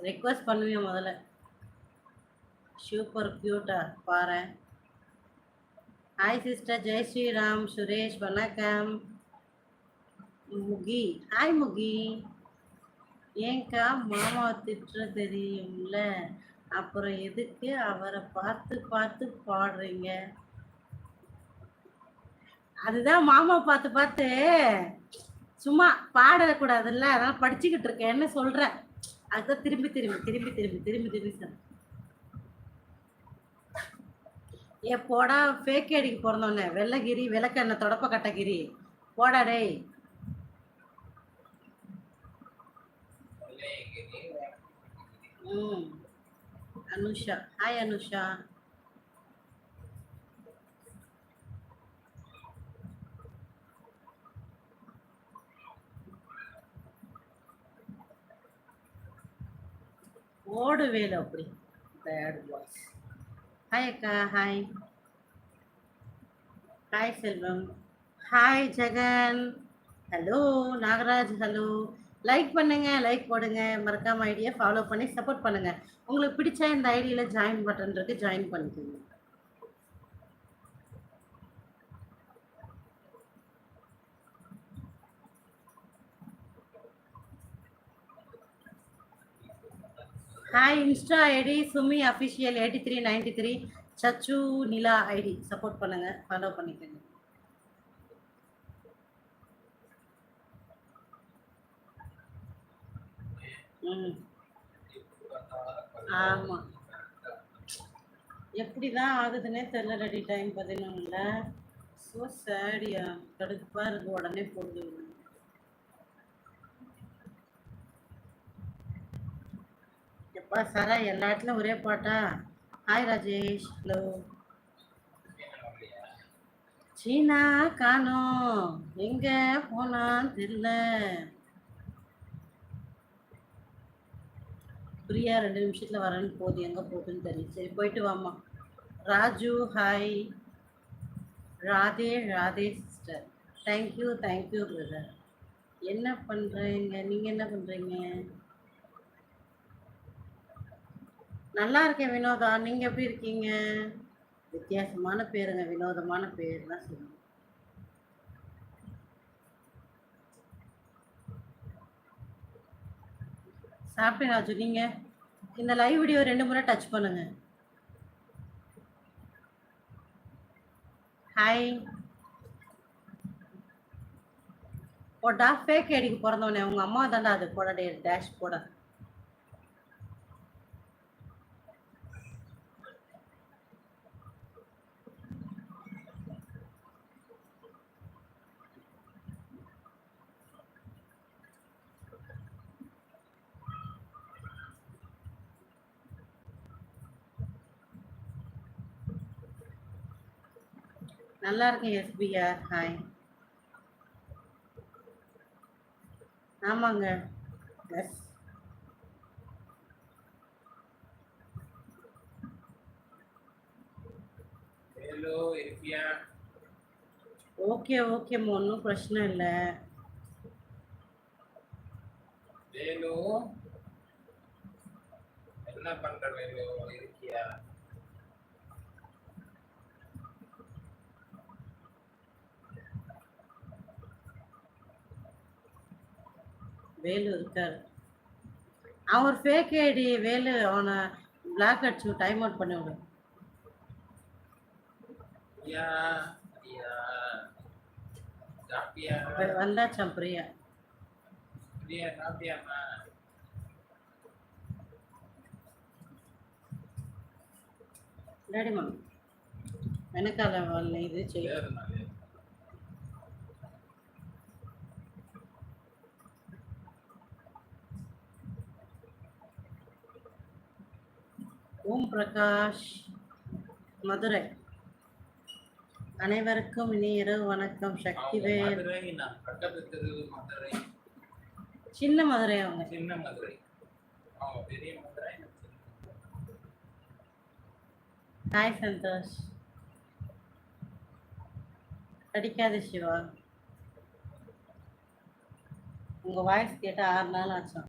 Request பண்ணுவேன் முதல்ல? Super க்யூட்டா பாரு ஹாய் சிஸ்டர் ஜெய் ஸ்ரீராம் சுரேஷ் வணக்கம். முகி. ஹாய் முகி. ஏங்கா மாமா திட்டுற தெரியும்ல? அப்புறம் எதுக்கு அவரை பார்த்து பார்த்து பாடுறீங்க? அதுதான் மாமா பார்த்து பார்த்து சும்மா பாடக்கூடாதுல்ல? அதெல்லாம் படிச்சுக்கிட்டு இருக்கேன். என்ன அதுதான் திரும்பி திரும்பி திரும்பி திரும்பி திரும்பி திரும்பி சொன்னேன். ஏ போடா ஃபேக் ஐடிக்கு பிறந்தோன்னே வெள்ளகிரி விளக்கெண்ணெய் தொடப்ப கட்டகிரி போடா டேய். ம். அனுஷா. ஹாய் அனுஷா. ஓடுவேல் அப்படி பேட் வாய்ஸ் ஹாய் அக்கா hi hi Selvam. Hi Jagan. Hello Nagaraj hello like பண்ணுங்க லைக் போடுங்க. மறக்காம ஐடியை ஃபாலோ பண்ணி சப்போர்ட் பண்ணுங்க. உங்களுக்கு பிடிச்ச இந்த ஐடியில் ஜாயின் பட்டன் இருக்கு ஜாயின் பண்ணிக்கோங்க. Hi insta ID Sumi official eighty three ninety three Sachu Nila ID support பண்ணுங்க. ஃபாலோ பண்ணிக்கோங்க. ம். ஆமாம் எப்படி தான் ஆகுதுன்னே தெரில ரெடி டைம் பதினொன்றில் ஸோ சேடியா கடுப்பாக இருக்கு. உடனே போட்டு எப்பா சாரா எல்லா இடத்துலையும் ஒரே பாட்டா? ஹாய் ராஜேஷ். ஹலோ சீனா காணோம் எங்க போனான்னு தெரியல பிரியா ரெண்டு நிமிஷத்துல வரேன்னு போகுது. எங்க போகுதுன்னு தெரியும் சரி போயிட்டு வாமா Raju hi Radhe Radhe sister thank you thank you brother என்ன பண்றீங்க? நீங்க என்ன பண்றீங்க? நல்லா இருக்கேன் வினோதா. நீங்க எப்படி இருக்கீங்க? வித்தியாசமான பேருங்க வினோதமான பேர் தான் சொல்லுங்க சாப்பிட்டேன் ராஜு நீங்க? இந்த லைவ் வீடியோ ரெண்டு முறை டச் பண்ணுங்க. ஹாய் போட்டா ஃபேக் ஐடிக்கு பிறந்தவனே உங்கள் அம்மா தாண்டா அது போட டே டேஷ் போட. நல்லா இருக்கேன் எஸ்பிஆர். ஹாய் ஆமாங்க. எஸ் ஹலோ இருக்கியா ஓகே ஓகே ஒன்றும் பிரச்சனை இல்லை. வேலு. என்ன பண்ற வேலு இருக்கியா வேலு இருக்காரு. அவன் ஒரு ஃபேக் ஐடி வேலு அவனை பிளாக் அடிச்சு டைம் அவுட் பண்ணி விடு. ஐயா ஐயா சாப்பிட்டியா வ- வந்தாச்சாம் பிரியா? பிரியா சாப்பிட்டியாமா வெனக்கால வரல இது செய்ய ஓம் பிரகாஷ் மதுரை. அனைவருக்கும் இனி இரவு வணக்கம். சக்திவேல் சின்ன மதுரை அவங்க. சின்ன மதுரை. ஹாய் சந்தோஷ். படிக்காத சிவா. உங்க வாய்ஸ் கேட்டு ஆறு நாள் ஆச்சும்.